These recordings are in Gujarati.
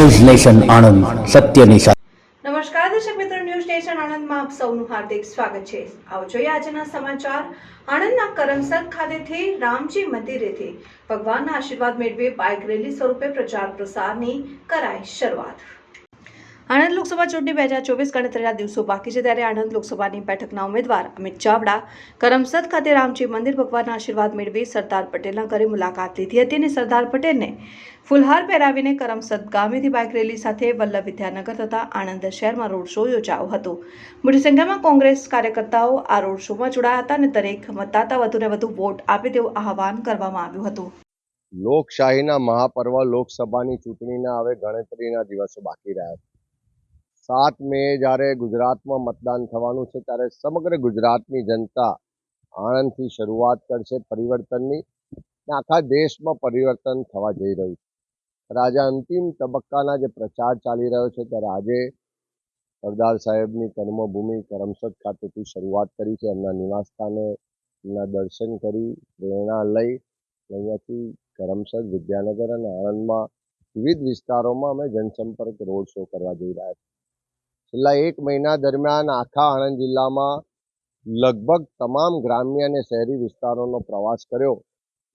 ન્યૂઝ નેશન આણંદ સત્યની સાથે નમસ્કાર, દર્શક મિત્રો, ન્યૂઝ નેશન આણંદમાં આપ સૌનું હાર્દિક સ્વાગત છે. આવો જોઈએ આજના સમાચાર. આણંદના કરમસદ ખાતેથી રામજી મંદિરેથી ભગવાનના આશીર્વાદ મેળવી બાઇક રેલી સ્વરૂપે પ્રચાર પ્રસારની કરાઈ શરૂઆત. આણંદ લોકસભા ચૂંટણી બે હજાર ચોવીસ ગણતરીના દિવસો બાકી છે ત્યારે આણંદ લોકસભાની બેઠકના ઉમેદવાર અમિત ચાવડા કરમસદ ખાતે રામજી મંદિર ભગવાનના આશીર્વાદ મેળવી સરદાર પટેલના ઘરે મુલાકાત લીધી હતી અને સરદાર પટેલને ફુલહાર પહેરાવીને કરમસદ ગામેથી બાઇક રેલી સાથે વલ્લભ વિદ્યાનગર તથા આણંદ શહેરમાં રોડ શો યોજાયો હતો. મોટી સંખ્યામાં કોંગ્રેસ કાર્યકર્તાઓ આ રોડ શોમાં જોડાયા હતા અને દરેક મતદાતા વધુને વધુ વોટ આપે તેવું આહવાન કરવામાં આવ્યું હતું. લોકશાહીના મહાપર્વ લોકસભાની ચૂંટણીના હવે ગણતરીના દિવસો બાકી રહ્યા છે. સાત મે જ્યારે ગુજરાતમાં મતદાન થવાનું છે ત્યારે સમગ્ર ગુજરાતની જનતા આણંદથી શરૂઆત કરશે પરિવર્તનની આખા દેશમાં પરિવર્તન થવા જઈ રહ્યું છે રાજા અંતિમ તબક્કાના જે પ્રચાર ચાલી રહ્યો છે ત્યારે આજે સરદાર સાહેબની કર્મભૂમિ કરમસદ ખાતેથી શરૂઆત કરી છે એમના નિવાસસ્થાને એમના દર્શન કરી, પ્રેરણા લઈ અહીંયાથી કરમસદ, વિદ્યાનગર અને આણંદમાં વિવિધ વિસ્તારોમાં અમે જનસંપર્ક રોડ શો કરવા જઈ રહ્યા છીએ. છેલ્લા એક મહિના દરમિયાન આખા આણંદ જિલ્લામાં લગભગ તમામ ગ્રામ્ય અને શહેરી વિસ્તારોનો પ્રવાસ કર્યો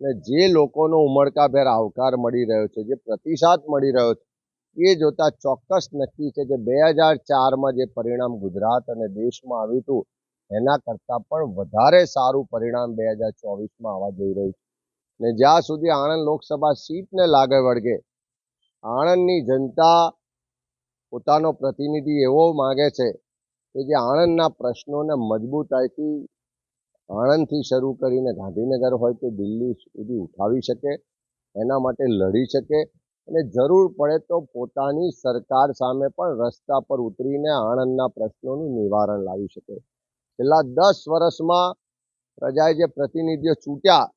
અને જે લોકોનો ઉમળકાભેર આવકાર મળી રહ્યો છે, જે પ્રતિસાદ મળી રહ્યો છે, એ જોતા ચોક્કસ નક્કી છે કે બે હજાર ચારમાં જે પરિણામ ગુજરાત અને દેશમાં આવ્યું હતું, એના કરતાં પણ વધારે સારું પરિણામ બે હજાર ચોવીસમાં આવવા જઈ રહ્યું છે. ને જ્યાં સુધી આણંદ લોકસભા સીટને લાગે વળગે, આણંદની જનતા પોતાનો પ્રતિનિધિ એવો માગે છે કે જે આણંદના પ્રશ્નોને મજબૂતાઈથી, આણંદથી શરૂ કરીને ગાંધીનગર હોય કે દિલ્હી સુધી ઉઠાવી શકે, એના માટે લડી શકે અને જરૂર પડે તો પોતાની સરકાર સામે પણ રસ્તા પર ઉતરીને આણંદના પ્રશ્નોનું નિવારણ લાવી શકે. છેલ્લા દસ વર્ષમાં પ્રજાએ જે પ્રતિનિધિઓ ચૂંટ્યા,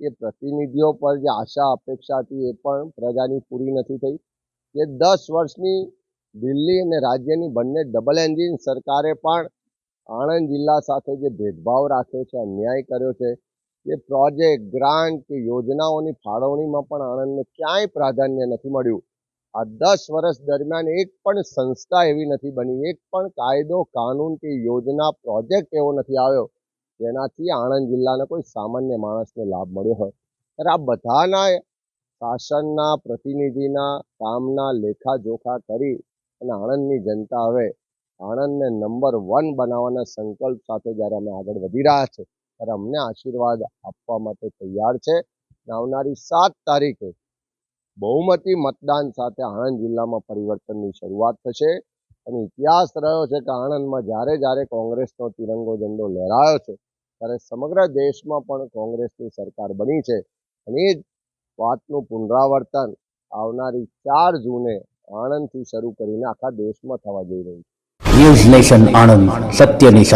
એ પ્રતિનિધિઓ પર જે આશા અપેક્ષા હતી એ પણ પ્રજાની પૂરી નથી થઈ. જે દસ વર્ષની દિલ્હી અને રાજ્યની બંને ડબલ એન્જિન સરકારે પણ આણંદ જિલ્લા સાથે જે ભેદભાવ રાખ્યો છે, અન્યાય કર્યો છે, એ પ્રોજેક્ટ ગ્રાન્ટ કે યોજનાઓની ફાળવણીમાં પણ આણંદને ક્યાંય પ્રાધાન્ય નથી મળ્યું. આ દસ વર્ષ દરમિયાન એક પણ સંસ્થા એવી નથી બની, એક પણ કાયદો, કાનૂન કે યોજના પ્રોજેક્ટ એવો નથી આવ્યો, જેનાથી આણંદ જિલ્લાના કોઈ સામાન્ય માણસને લાભ મળ્યો હોય. ત્યારે આ બધાના શાસનના, પ્રતિનિધિના, કામના, લેખાજોખા કરી અને આણંદની જનતા હવે આણંદને નંબર વન બનાવવાના સંકલ્પ સાથે જ્યારે અમે આગળ વધી રહ્યા છે, ત્યારે અમને આશીર્વાદ આપવા માટે તૈયાર છે. આવનારી સાત તારીખે બહુમતી મતદાન સાથે આણંદ જિલ્લામાં પરિવર્તનની શરૂઆત થશે. અને ઇતિહાસ રહ્યો છે કે આણંદમાં જ્યારે જ્યારે કોંગ્રેસનો તિરંગો ઝંડો લહેરાયો છે, ત્યારે સમગ્ર દેશમાં પણ કોંગ્રેસની સરકાર બની છે. અને એ જ વાતનું પુનરાવર્તન આવનારી ચાર જૂને આણંદથી શરૂ કરીને આખા દેશમાં થવા જઈ રહ્યું છે. ન્યૂઝ નેશન આણંદ સત્યની